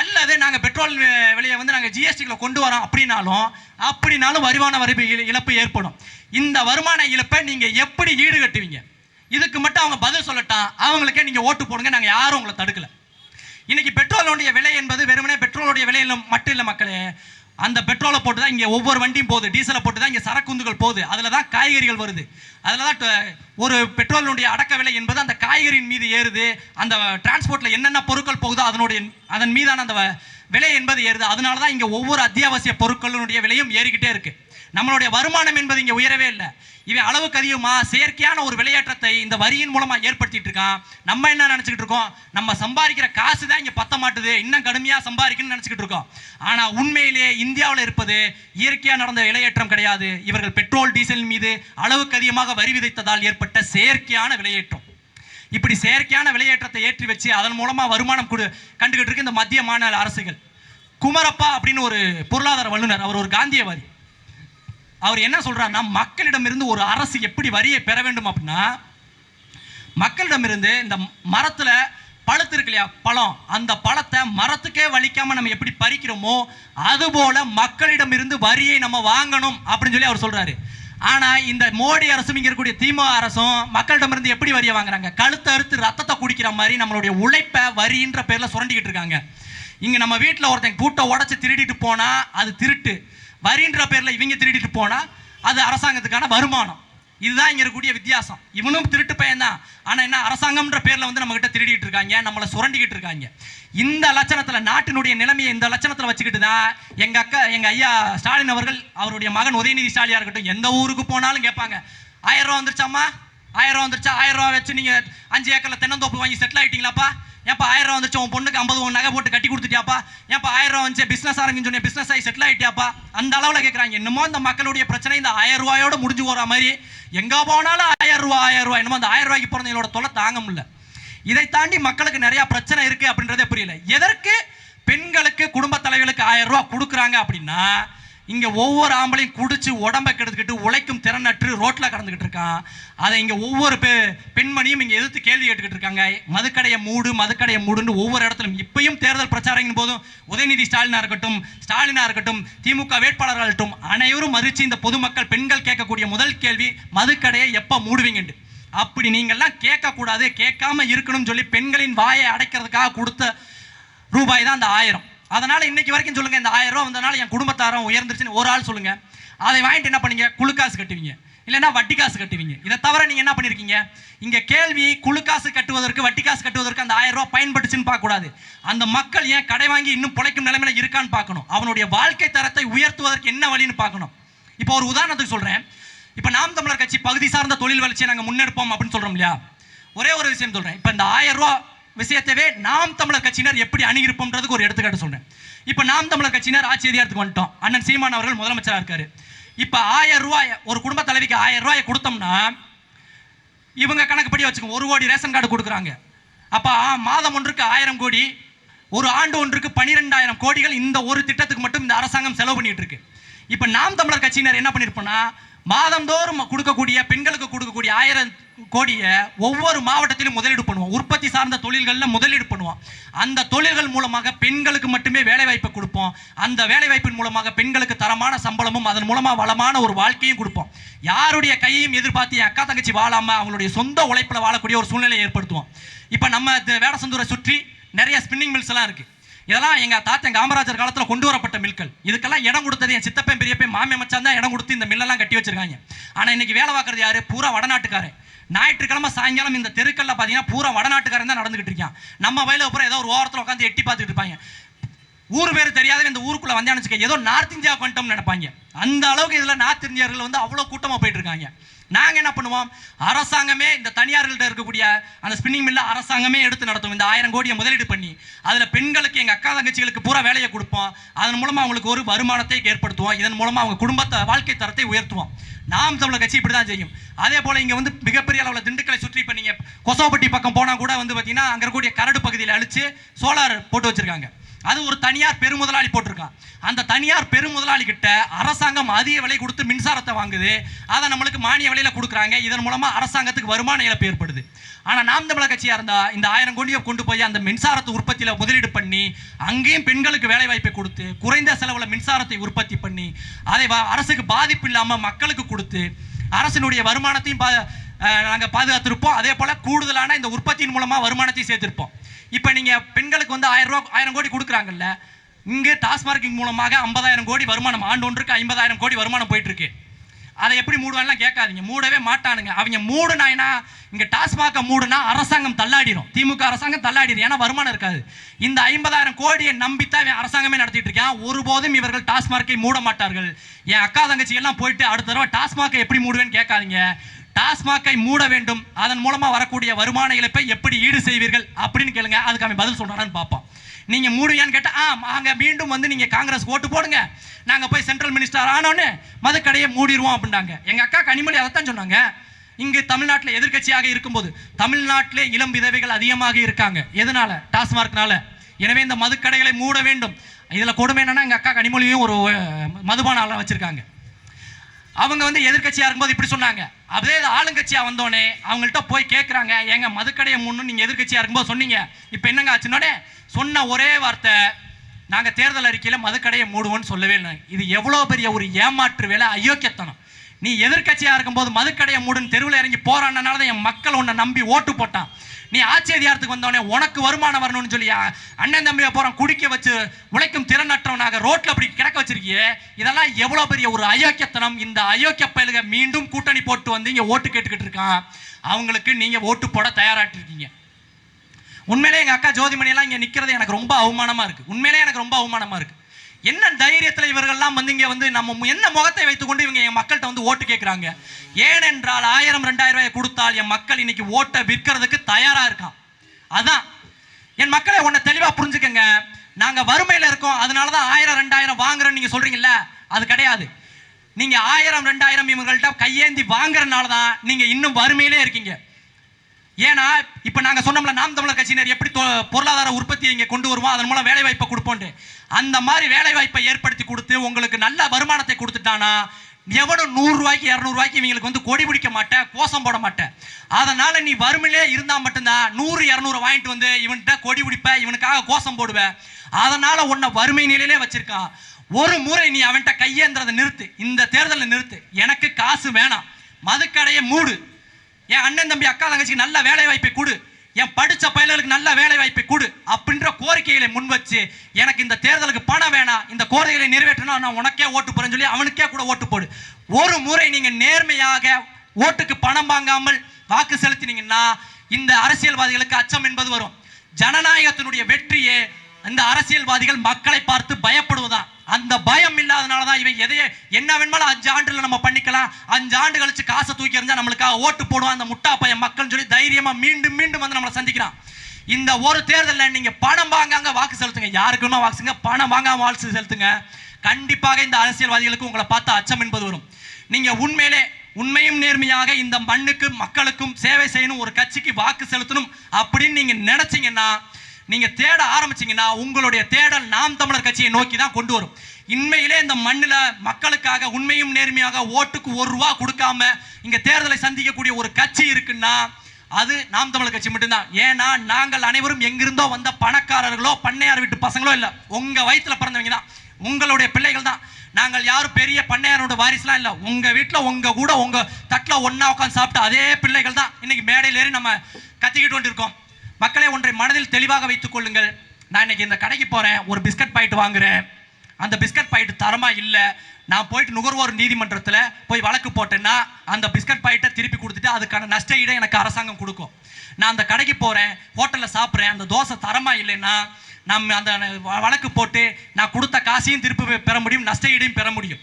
அல்லது நாங்கள் பெட்ரோல் விலையை வந்து நாங்கள் ஜிஎஸ்டிக்கில் கொண்டு வரோம் அப்படின்னாலும் அப்படின்னாலும் வருமான வரி இழப்பு ஏற்படும். இந்த வருமான இழப்பை நீங்கள் எப்படி ஈடுகட்டுவீங்க? இதுக்கு மட்டும் அவங்க பதில் சொல்லட்டான் அவங்களுக்கே நீங்கள் ஓட்டு போடுங்க நாங்கள் யாரும் உங்களை தடுக்கலை. இன்னைக்கு பெட்ரோலுடைய விலை என்பது வெறுமனே பெட்ரோலுடைய விலையிலும் மட்டும் இல்லை மக்களே அந்த பெட்ரோலை போட்டு தான் இங்கே ஒவ்வொரு வண்டியும் போகுது டீசலை போட்டு தான் இங்கே சரக்குந்துகள் போகுது. அதில் தான் காய்கறிகள் வருது. அதில் தான் ட- ஒரு பெட்ரோலினுடைய அடக்க விலை என்பது அந்த காய்கறியின் மீது ஏறுது. அந்த டிரான்ஸ்போர்ட்டில் என்னென்ன பொருட்கள் போகுதோ அதனுடைய அதன் மீதான அந்த வ- விலை என்பது ஏறுது. அதனால தான் இங்கே ஒவ்வொரு அத்தியாவசிய பொருட்களினுடைய விலையும் ஏறிக்கிட்டே இருக்குது நம்மளுடைய வருமானம் என்பது இங்கே உயரவே இல்லை. இவன் அளவுக்கு அதிகமாக செயற்கையான ஒரு விளையாட்டத்தை இந்த வரியின் மூலமாக ஏற்படுத்திட்டு இருக்கான். நம்ம என்ன நினச்சிக்கிட்டு இருக்கோம்? நம்ம சம்பாதிக்கிற காசு தான் இங்கே பத்த மாட்டுது இன்னும் கடுமையாக சம்பாதிக்கணும்னு நினச்சிக்கிட்டு இருக்கோம். ஆனால் உண்மையிலேயே இந்தியாவில் இருப்பது இயற்கையாக நடந்த விலையேற்றம் கிடையாது. இவர்கள் பெட்ரோல் டீசல் மீது அளவுக்கு அதிகமாக வரி விதைத்ததால் ஏற்பட்ட செயற்கையான விலையேற்றம் இப்படி செயற்கையான விலையேற்றத்தை ஏற்றி வச்சு அதன் மூலமாக வருமானம் கொடு கண்டுகிட்டு இருக்கு இந்த மத்திய மாநில அரசுகள். குமரப்பா அப்படின்னு ஒரு பொருளாதார வல்லுநர் அவர் ஒரு காந்தியவாதி. அவர் என்ன சொல்கிறாருன்னா மக்களிடமிருந்து ஒரு அரசு எப்படி வரியை பெற வேண்டும் அப்படின்னா மக்களிடமிருந்து இந்த மரத்தில் பழுத்து இருக்கு இல்லையா பழம் அந்த பழத்தை மரத்துக்கே வலிக்காம நம்ம எப்படி பறிக்கிறோமோ அதுபோல மக்களிடமிருந்து வரியை நம்ம வாங்கணும் அப்படின்னு சொல்லி அவர் சொல்றாரு. ஆனா இந்த மோடி அரசும் இங்க இருக்கக்கூடிய திமுக அரசும் மக்களிடமிருந்து எப்படி வரியை வாங்குறாங்க? கழுத்தை அறுத்து ரத்தத்தை குடிக்கிற மாதிரி நம்மளுடைய உழைப்பை வரின்ற பேர்ல சுரண்டிக்கிட்டு இருக்காங்க. இங்க நம்ம வீட்டில் ஒருத்தன் கூட்டை உடச்சி திருடிட்டு போனா அது திருட்டு. வரின்ற பேரில் இவங்க திருடிட்டு போனால் அது அரசாங்கத்துக்கான வருமானம். இதுதான் இங்கே இருக்கக்கூடிய வித்தியாசம். இவனும் திருட்டு பையன் தான் ஆனால் என்ன அரசாங்கம்ன்ற பேரில் வந்து நம்மகிட்ட திருடிட்டு இருக்காங்க நம்மளை சுரண்டிக்கிட்டு இருக்காங்க. இந்த லட்சணத்தில் நாட்டினுடைய நிலைமையை இந்த லட்சணத்தில் வச்சுக்கிட்டு தான் எங்கள் அக்கா எங்கள் ஐயா ஸ்டாலின் அவர்கள் அவருடைய மகன் உதயநிதி ஸ்டாலியாக இருக்கட்டும் எந்த ஊருக்கு போனாலும் கேட்பாங்க. ஆயிரம் ரூபா வந்துருச்சாம்மா? ஆயிரம் ரூபா வந்துருச்சா? ஆயிரம் ரூபா வச்சு நீங்க அஞ்சு ஏக்கர்ல தென்னந்தோப்பு வாங்கி செட்டில் ஆயிட்டீங்களாப்பா? ஏன்ப்பா ஆயிரம் ரூபா வந்துச்சு? உன் பொண்ணுக்கு ஐம்பது உன் நகை போட்டு கட்டி கொடுத்துட்டியாப்பா? ஏன்ப்பா ஆயிரம் ரூபா வந்துச்சு? பிசினஸ் ஆரம்பிச்சு சொன்னேன். பிசினஸ் ஆகி செட்டில் ஆயிட்டியாப்பா? அந்த அளவில் கேட்குறாங்க என்னமோ இந்த மக்களுடைய பிரச்சனை இந்த ஆயிரம் ரூபாயோட முடிஞ்சு போற மாதிரி. எங்கே போனாலும் ஆயிரம் ரூபா ஆயிரம் ரூபா. என்னமோ அந்த ஆயிரம் ரூபாய்க்கு பிறந்தவங்களோட தொலை தாங்க முடியல. இதை தாண்டி மக்களுக்கு நிறையா பிரச்சனை இருக்குது அப்படின்றதே புரியல. எதற்கு? பெண்களுக்கு குடும்ப தலைவர்களுக்கு ஆயிரம் ரூபா கொடுக்குறாங்க அப்படின்னா இங்கே ஒவ்வொரு ஆம்பளையும் குடிச்சு உடம்ப கெடுத்துக்கிட்டு உழைக்கும் திறனற்று ரோட்டில் கடந்துகிட்டு இருக்கான் அதை இங்கே ஒவ்வொரு பெ- பெண்மணியும் இங்கே எதிர்த்து கேள்வி கேட்டுக்கிட்டு இருக்காங்க. மதுக்கடையை மூடு மதுக்கடையை மூடுன்னு ஒவ்வொரு இடத்துலையும் இப்பயும் தேர்தல் பிரச்சாரங்கின் போதும் உதயநிதி ஸ்டாலினா இருக்கட்டும் ஸ்டாலினா இருக்கட்டும் திமுக வேட்பாளர்கள் இருக்கட்டும் அனைவரும் மறிச்சு இந்த பொதுமக்கள் பெண்கள் கேட்கக்கூடிய முதல் கேள்வி மதுக்கடையை எப்போ மூடுவீங்கண்டு. அப்படி நீங்கள்லாம் கேட்கக்கூடாது கேட்காம இருக்கணும்னு சொல்லி பெண்களின் வாயை அடைக்கிறதுக்காக கொடுத்த ரூபாய் தான் அந்த ஆயிரம். அதனால இன்னைக்கு வரைக்கும் சொல்லுங்க இந்த ஆயிரம் ரூபா வந்தனால என் குடும்பத்தாரம் உயர்ந்துருச்சுன்னு ஒரு ஆள் சொல்லுங்க. அதை வாங்கிட்டு என்ன பண்ணீங்க? குழு காசு கட்டுவீங்க. இல்லைன்னா வட்டி காசு கட்டுவீங்க. இதை தவிர நீங்க என்ன பண்ணிருக்கீங்க? இங்க கேள்வி குழு காசு கட்டுவதற்கு வட்டி காசு கட்டுவதற்கு அந்த ஆயிரம் ரூபாய் பயன்பட்டுச்சுன்னு பார்க்க கூடாது. அந்த மக்கள் ஏன் கடை வாங்கி இன்னும் பிழைக்கும் நிலைமையில இருக்கான்னு பார்க்கணும். அவனுடைய வாழ்க்கை தரத்தை உயர்த்துவதற்கு என்ன வழின்னு பார்க்கணும். இப்போ ஒரு உதாரணத்துக்கு சொல்றேன். இப்போ நாம் தமிழர் கட்சி பகுதி சார்ந்த தொழில் வளர்ச்சியை நாங்கள் முன்னெடுப்போம் அப்படின்னு சொல்றோம் இல்லையா? ஒரே ஒரு விஷயம் சொல்றேன். இப்போ இந்த ஆயிரம் ரூபா விஷயத்தவே நாம் தமிழர் கட்சியினர் எப்படி அணுகிருப்போம்ன்றதுக்கு ஒரு எடுத்துக்காட்டு சொன்னேன் இப்போ நாம் தமிழர் கட்சியினர் ஆட்சி அதிகாரத்துக்கு வந்துட்டோம். அண்ணன் சீமான் அவர்கள் முதலமைச்சராக இருக்காரு. இப்போ ஆயிரம் ரூபாய் ஒரு குடும்ப தலைவிக்கு ஆயிரம் ரூபாயை கொடுத்தோம்னா இவங்க கணக்குப்படி வச்சுக்கோங்க ஒரு கோடி ரேஷன் கார்டு கொடுக்குறாங்க. அப்போ மாதம் ஒன்றுக்கு ஆயிரம் கோடி ஒரு ஆண்டு ஒன்றுக்கு பன்னிரெண்டாயிரம் கோடிகள் இந்த ஒரு திட்டத்துக்கு மட்டும் இந்த அரசாங்கம் செலவு பண்ணிட்டு இருக்கு. இப்போ நாம் தமிழர் கட்சியினர் என்ன பண்ணியிருப்போம்னா மாதந்தோறும் கொடுக்கக்கூடிய பெண்களுக்கு கொடுக்கக்கூடிய ஆயிரம் கோடியை ஒவ்வொரு மாவட்டத்திலும் முதலீடு பண்ணுவோம். உற்பத்தி சார்ந்த தொழில்களில் முதலீடு பண்ணுவோம். அந்த தொழில்கள் மூலமாக பெண்களுக்கு மட்டுமே வேலைவாய்ப்பை கொடுப்போம். அந்த வேலைவாய்ப்பின் மூலமாக பெண்களுக்கு தரமான சம்பளமும் அதன் மூலமாக வளமான ஒரு வாழ்க்கையும் கொடுப்போம். யாருடைய கையையும் எதிர்பார்த்து என் அக்கா தங்கச்சி வாழாமல் அவங்களுடைய சொந்த உழைப்பில் வாழக்கூடிய ஒரு சூழ்நிலையை ஏற்படுத்துவோம். இப்போ நம்ம வேடசந்தூரை சுற்றி நிறைய ஸ்பின்னிங் மில்ஸ் எல்லாம் இதெல்லாம் எங்க தாத்தன் காமராஜர் காலத்துல கொண்டு வரப்பட்ட மில்கள். இதுக்கெல்லாம் இடம் கொடுத்தது என் சித்தப்பன் பெரியப்பன் மாமே மச்சான் தான் இடம் கொடுத்து இந்த மில்லெல்லாம் கட்டி வச்சிருக்காங்க. ஆனா இன்னைக்கு வேலை பார்க்கறது யாரு? பூரா வடநாட்டுக்காரன். ஞாயிற்றுக்கிழமை சாயங்காலம் இந்த தெருக்கல்ல பாத்தீங்கன்னா பூரா வடநாட்டுக்காரன் தான் நடந்துகிட்டு இருக்கான். நம்ம வயலில் அப்புறம் ஏதோ ஒரு ஓரத்தில் உட்காந்து எட்டி பார்த்துட்டு இருப்பாங்க. ஊர் பேர் தெரியாத இந்த ஊருக்குள்ள வந்தான்னு வச்சுக்க ஏதோ நார்த் இந்தியா வந்துட்டோம்னு நினைப்பாங்க. அந்த அளவுக்கு இதுல நார்த் இந்தியர்கள் வந்து அவ்வளவு கூட்டமா போயிட்டு இருக்காங்க. நாங்க என்ன பண்ணுவோம்? அரசாங்கமே இந்த தனியார்கள்ட்ட இருக்கக்கூடிய அந்த ஸ்பின்னிங் மில்ல அரசாங்கமே எடுத்து நடத்தும். இந்த ஆயிரம் கோடியை முதலீடு பண்ணி அதுல பெண்களுக்கு எங்க அக்கா தங்கச்சிகளுக்கு பூரா வேலையை கொடுப்போம். அதன் மூலமா அவங்களுக்கு ஒரு வருமானத்தை ஏற்படுத்துவோம். இதன் மூலமா அவங்க குடும்பத்தை வாழ்க்கை தரத்தை உயர்த்துவோம். நாம் தமிழர் கட்சி இப்படி தான் செய்யும். அதே போல இங்க வந்து மிகப்பெரிய அளவில் திண்டுக்கலை சுற்றி இப்போ நீங்க கொசவப்பட்டி பக்கம் போனா கூட வந்து பார்த்தீங்கன்னா அங்க இருக்கக்கூடிய கரடு பகுதியில் அழிச்சு சோலார் போட்டு வச்சிருக்காங்க. அது ஒரு தனியார் பெருமுதலாளி போட்டிருக்கான் அந்த தனியார் பெருமுதலாளி கிட்ட அரசாங்கம் அதிக விலை கொடுத்து மின்சாரத்தை வாங்குது. அதை நம்மளுக்கு மானிய விலையில் கொடுக்குறாங்க. இதன் மூலமாக அரசாங்கத்துக்கு வருமான இழப்பு ஏற்படுது. ஆனால் நாம் தமிழக கட்சியாக இருந்தால் இந்த ஆயிரம் கோடியை கொண்டு போய் அந்த மின்சாரத்தை உற்பத்தியில் முதலீடு பண்ணி அங்கேயும் பெண்களுக்கு வேலை வாய்ப்பை கொடுத்து குறைந்த செலவில் மின்சாரத்தை உற்பத்தி பண்ணி அதை அரசுக்கு பாதிப்பு இல்லாமல் மக்களுக்கு கொடுத்து அரசினுடைய வருமானத்தையும் பா- நாங்கள் பாதுகாத்திருப்போம். அதே போல் கூடுதலான இந்த உற்பத்தியின் மூலமாக வருமானத்தையும் சேர்த்திருப்போம். இப்போ நீங்கள் பெண்களுக்கு வந்து ஆயிரம் ரூபா ஆயிரம் கோடி கொடுக்குறாங்கல்ல இங்கே டாஸ்மார்க்கிங் மூலமாக ஐம்பதாயிரம் கோடி வருமானம் ஆண்டு ஒன்றுக்கு ஐம்பதாயிரம் கோடி வருமானம் போயிட்டுருக்கு. அதை எப்படி மூடுவான்லாம் கேட்காதீங்க மூடவே மாட்டானுங்க. அவங்க மூடுனாயினா இங்கே டாஸ்மாக மூடுனா அரசாங்கம் தள்ளாடிடும் திமுக அரசாங்கம் தள்ளாடிடும் ஏன்னா வருமானம் இருக்காது. இந்த ஐம்பதாயிரம் கோடியை நம்பித்தான் இவன் அரசாங்கமே நடத்திட்டு இருக்கான். ஒருபோதும் இவர்கள் டாஸ்மார்க்கை மூட மாட்டார்கள். என் அக்கா தங்கச்சி எல்லாம் போயிட்டு அடுத்த தடவை டாஸ்மார்க்கை எப்படி மூடுவேன்னு கேட்காதீங்க. டாஸ்மாகை மூட வேண்டும். அதன் மூலமாக வரக்கூடிய வருமான இழப்பை எப்படி ஈடு செய்வீர்கள்? அப்படின்னு கேளுங்க. அதுக்கு அவன் பதில் சொல்கிறான்னு பார்ப்போம் நீங்கள் மூடுவியான்னு கேட்டால் ஆ நாங்கள் மீண்டும் வந்து நீங்கள் காங்கிரஸ் ஓட்டு போடுங்க. நாங்கள் போய் சென்ட்ரல் மினிஸ்டர் ஆனோன்னு மதுக்கடையை மூடிடுவோம் அப்படின்னாங்க. எங்கள் அக்கா கனிமொழி அதைத்தான் சொன்னாங்க. இங்கு தமிழ்நாட்டில் எதிர்க்கட்சியாக இருக்கும்போது தமிழ்நாட்டிலே இளம் விதவைகள் அதிகமாக இருக்காங்க. எதனால? டாஸ்மார்க்னால. எனவே இந்த மதுக்கடைகளை மூட வேண்டும். இதில் கொடுமை என்னன்னா எங்கள் அக்கா கனிமொழியும் ஒரு அஹ், மதுபான அவங்க வந்து எதிர்கட்சியாக இருக்கும்போது இப்படி சொன்னாங்க. அதே இது வந்தோடனே அவங்கள்ட்ட போய் கேட்குறாங்க ஏங்க மதுக்கடையை முன்னு நீங்கள் எதிர்கட்சியாக இருக்கும்போது சொன்னீங்க. இப்போ என்னங்க ஆச்சுன்னோடனே சொன்ன ஒரே வார்த்தை நாங்கள் தேர்தல் அறிக்கையில் மதுக்கடையை மூடுவோம்னு சொல்லவே இல்லை இது எவ்வளோ பெரிய ஒரு ஏமாற்று வேலை அயோக்கியத்தனம். நீ எதிர்கட்சியாக இருக்கும்போது மதுக்கடையை மூடுன்னு தெருவில் இறங்கி போராடினால தான் என் மக்கள் உன்னை நம்பி ஓட்டு போட்டான். நீ ஆட்சி அதிகாரத்துக்கு உனக்கு வருமானம் வரணும்னு சொல்லி அண்ணன் தம்பியை போகிறான் குடிக்க வச்சு உழைக்கும் திறனற்றவனாக ரோட்டில் அப்படி கிடக்க வச்சிருக்கியே. இதெல்லாம் எவ்வளோ பெரிய ஒரு அயோக்கியத்தனம். இந்த அயோக்கிய பயலுக மீண்டும் கூட்டணி போட்டு வந்து இங்கே ஓட்டு கேட்டுக்கிட்டு இருக்கான். அவங்களுக்கு நீங்கள் ஓட்டு போட தயாராட்டு இருக்கீங்க உண்மையிலே எங்கள் அக்கா ஜோதிமணியெல்லாம் இங்கே நிற்கிறது எனக்கு ரொம்ப அவமானமாக இருக்கு. உண்மையிலே எனக்கு ரொம்ப அவமானமாக இருக்குது என்ன தைரியத்தில் இவர்கள்லாம் வந்து இங்கே வந்து நம்ம மு- என்ன முகத்தை வைத்துக்கொண்டு இவங்க என் மக்கள்கிட்ட வந்து ஓட்டு கேட்குறாங்க ஏனென்றால் ஆயிரம் ரெண்டாயிரம் ரூபாய் கொடுத்தால் என் மக்கள் இன்னைக்கு ஓட்டை விற்கிறதுக்கு தயாராக இருக்கான். அதான். என் மக்களை உன்னை தெளிவாக புரிஞ்சுக்கங்க. நாங்கள் வறுமையில் இருக்கோம். அதனால தான் ஆயிரம் ரெண்டாயிரம் வாங்குறேன்னு நீங்கள் சொல்றீங்கல்ல? அது கிடையாது. நீங்கள் ஆயிரம் ரெண்டாயிரம் இவங்கள்ட்ட கையேந்தி வாங்குறதுனால தான் நீங்கள் இன்னும் வறுமையிலே இருக்கீங்க. ஏன்னா இப்போ நாங்கள் சொன்னோம்ல நாம் தமிழர் கட்சியினர் எப்படி தொ- பொருளாதார உற்பத்தியை இங்கே கொண்டு வருவோம் அதன் மூலம் வேலை வாய்ப்பை அந்த மாதிரி வேலை வாய்ப்பை ஏற்படுத்தி கொடுத்து உங்களுக்கு நல்ல வருமானத்தை கொடுத்துட்டானா எவனும் நூறுரூவாய்க்கு இரநூறுவாய்க்கு இவங்களுக்கு வந்து கொடி பிடிக்க மாட்டேன் கோஷம் போட மாட்டேன் அதனால் நீ வறுமையிலே இருந்தால் மட்டும்தான் நூறு இரநூறு வாங்கிட்டு வந்து இவன்கிட்ட கொடி பிடிப்ப இவனுக்காக கோஷம் போடுவ. அதனால் உன்னை வறுமை நிலையிலே வச்சுருக்கான் ஒரு முறை நீ அவன்கிட்ட கையேந்திரதை நிறுத்து. இந்த தேர்தலை நிறுத்து. எனக்கு காசு வேணாம். மதுக்கடையை மூடு. என் அண்ணன் தம்பி அக்கா தங்கச்சிக்கு நல்ல வேலை வாய்ப்பை கொடு. என் படித்த பயல்களுக்கு நல்ல வேலை வாய்ப்பை கொடு அப்படின்ற கோரிக்கைகளை முன் வச்சு எனக்கு இந்த தேர்தலுக்கு பணம் வேணாம் இந்த கோரிக்கைகளை நிறைவேற்றணும் நான் உனக்கே ஓட்டு போறேன்னு சொல்லி அவனுக்கே கூட ஓட்டு போடு. ஒரு முறை நீங்கள் நேர்மையாக ஓட்டுக்கு பணம் வாங்காமல் வாக்கு செலுத்தினீங்கன்னா இந்த அரசியல்வாதிகளுக்கு அச்சம் என்பது வரும். ஜனநாயகத்தினுடைய வெற்றியே இந்த அரசியல்வாதிகள் மக்களை பார்த்து பயப்படுவதான் அந்த பயம் இல்லாதனால தான் இவன் எதையே என்ன வேணுமாலும் அஞ்சு ஆண்டுல நம்ம பண்ணிக்கலாம். அஞ்சு ஆண்டு கழிச்சு காசை தூக்கி எறிஞ்சா நம்மளுக்காக ஓட்டு போடுவான் அந்த முட்டா பையன் மக்கள் சொல்லி தைரியமா மீண்டும் மீண்டும் வந்து நம்மளை சந்திக்கிறான். இந்த ஒரு தேர்தலில் நீங்க பணம் வாங்காங்க வாக்கு செலுத்துங்க. யாருக்குன்னா வாக்குங்க பணம் வாங்காம வாக்கு செலுத்துங்க. கண்டிப்பாக இந்த அரசியல்வாதிகளுக்கு உங்களை பார்த்தா அச்சம் என்பது வரும். நீங்க உண்மையிலே உண்மையும் நேர்மையாக இந்த மண்ணுக்கு மக்களுக்கும் சேவை செய்யணும் ஒரு கட்சிக்கு வாக்கு செலுத்தணும் அப்படின்னு நீங்க நினைச்சீங்கன்னா நீங்க தேட ஆரம்பிச்சீங்கன்னா உங்களுடைய தேடல் நாம் தமிழர் கட்சியை நோக்கி தான் கொண்டு வரும். உண்மையிலே இந்த மண்ணில் மக்களுக்காக உண்மையும் நேர்மையாக ஓட்டுக்கு ஒரு ரூபா கொடுக்காம இங்க தேர்தலை சந்திக்கக்கூடிய ஒரு கட்சி இருக்குன்னா அது நாம் தமிழர் கட்சி மட்டும்தான். ஏன்னா நாங்கள் அனைவரும் எங்கிருந்தோ வந்த பணக்காரர்களோ பண்ணையார் வீட்டு பசங்களோ இல்லை. உங்க வயிற்றில் பிறந்தவங்க தான். உங்களுடைய பிள்ளைகள் தான். நாங்கள் யாரும் பெரிய பண்ணையாரோட வாரிசுலாம் இல்லை. உங்கள் வீட்டில் உங்கள் கூட உங்கள் தட்டில் ஒன்றா உட்காந்து சாப்பிட்டு அதே பிள்ளைகள் தான். இன்னைக்கு மேடையில் ஏறி நம்ம கத்திக்கிட்டு கொண்டிருக்கோம் மக்களே ஒன்றை மனதில் தெளிவாக வைத்துக் கொள்ளுங்கள். நான் இன்னைக்கு இந்த கடைக்கு போறேன். ஒரு பிஸ்கட் பாயிட் வாங்குறேன். அந்த பிஸ்கட் பாயிட் தரமா இல்லை? நான் போயிட்டு நுகர்வோர் நீதிமன்றத்தில் போய் வழக்கு போட்டேன்னா அந்த பிஸ்கட் பாயிட்டை திருப்பி கொடுத்துட்டு அதுக்கான நஷ்ட ஈடை எனக்கு அரசாங்கம் கொடுக்கும். நான் அந்த கடைக்கு போகிறேன் ஹோட்டலில் சாப்பிட்றேன். அந்த தோசை தரமா இல்லைன்னா நம்ம அந்த வழக்கு போட்டு நான் கொடுத்த காசையும் திருப்பி பெற முடியும். நஷ்ட ஈடையும் பெற முடியும்.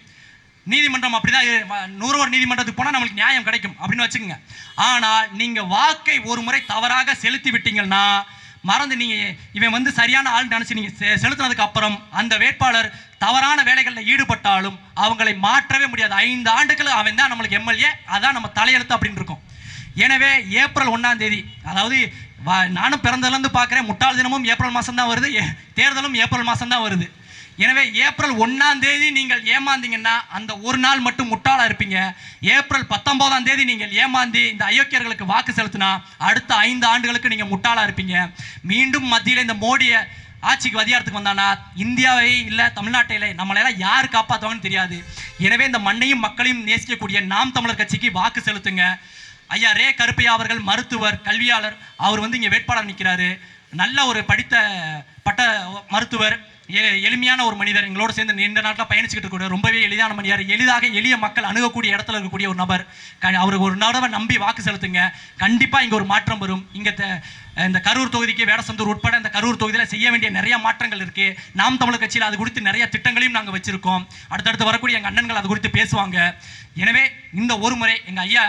நீதிமன்றம் அப்படிதான் நூறுவர் நீதிமன்றத்துக்கு போனால் நம்மளுக்கு நியாயம் கிடைக்கும் அப்படின்னு வச்சுக்கோங்க. ஆனால் நீங்கள் வாக்கை ஒரு முறை தவறாக செலுத்தி விட்டீங்கன்னா மறந்து நீங்கள் இவன் வந்து சரியான ஆள் நினச்சி நீங்கள் செ- செலுத்தினதுக்கு அப்புறம் அந்த வேட்பாளர் தவறான வேலைகளில் ஈடுபட்டாலும் அவங்களை மாற்றவே முடியாது. ஐந்து ஆண்டுகள் அவன் தான் நம்மளுக்கு எம்எல்ஏ அதான் நம்ம தலையெழுத்து அப்படின்னு இருக்கும். எனவே ஏப்ரல் ஒன்றாம் தேதி அதாவது வ- நானும் பிறந்ததுலேருந்து பார்க்குறேன் முட்டாள் தினமும் ஏப்ரல் மாதம் தான் வருது ஏ- தேர்தலும் ஏப்ரல் மாதம் தான் வருது. எனவே ஏப்ரல் ஒன்றாம் தேதி நீங்கள் ஏமாந்தீங்கன்னா அந்த ஒரு நாள் மட்டும் முட்டாளாக இருப்பீங்க. ஏப்ரல் பத்தொன்பதாம் தேதி நீங்கள் ஏமாந்தி இந்த அயோக்கியர்களுக்கு வாக்கு செலுத்தினா அடுத்த ஐந்து ஆண்டுகளுக்கு நீங்கள் முட்டாளாக இருப்பீங்க. மீண்டும் மத்தியில் இந்த மோடியை ஆட்சிக்கு அதிகாரத்துக்கு வந்தானா இந்தியாவை இல்லை தமிழ்நாட்டை இல்லை நம்மளையெல்லாம் யார் காப்பாற்றுவாங்கன்னு தெரியாது. எனவே இந்த மண்ணையும் மக்களையும் நேசிக்கக்கூடிய நாம் தமிழர் கட்சிக்கு வாக்கு செலுத்துங்க. ஐயா ரே கருப்பையா அவர்கள் மருத்துவர் கல்வியாளர் அவர் வந்து இங்கே வேட்பாளர் நிற்கிறாரு நல்ல ஒரு படித்த பட்ட மருத்துவர் எளிமையான ஒரு மனிதர் எங்களோட சேர்ந்து நீண்ட நாட்டில் பயணிச்சுக்கிட்டு இருக்கக்கூடிய ரொம்பவே எளிதான மனிதர். எளிதாக எளிய மக்கள் அணுகக்கூடிய இடத்துல இருக்கக்கூடிய ஒரு நபர். க- அவருக்கு ஒரு நடவை நம்பி வாக்கு செலுத்துங்க. கண்டிப்பாக இங்கே ஒரு மாற்றம் வரும். இங்கே இந்த கரூர் தொகுதிக்கு வேடசந்தூர் உட்பட இந்த கரூர் தொகுதியில் செய்ய வேண்டிய நிறைய மாற்றங்கள் இருக்கு. நாம் தமிழர் கட்சியில் அது குறித்து நிறைய திட்டங்களையும் நாங்கள் வச்சிருக்கோம். அடுத்தடுத்து வரக்கூடிய எங்கள் அண்ணன்கள் அது குறித்து பேசுவாங்க. எனவே இந்த ஒரு முறை எங்கள் ஐயா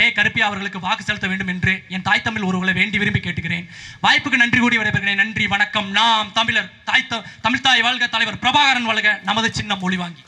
ரே கருப்பி அவர்களுக்கு வாக்கு செலுத்த வேண்டும் என்று என் தாய் தமிழ் உறவுகளை வேண்டி விரும்பி கேட்டுக்கிறேன். வாய்ப்புக்கு நன்றி கூடி விடைபெறுகிறேன். நன்றி வணக்கம். நாம் தமிழர் தாய் தமிழ் தாய் வாழ்க தலைவர் பிரபாகரன் வாழ்க நமது சின்னம் மொழி வாங்கி.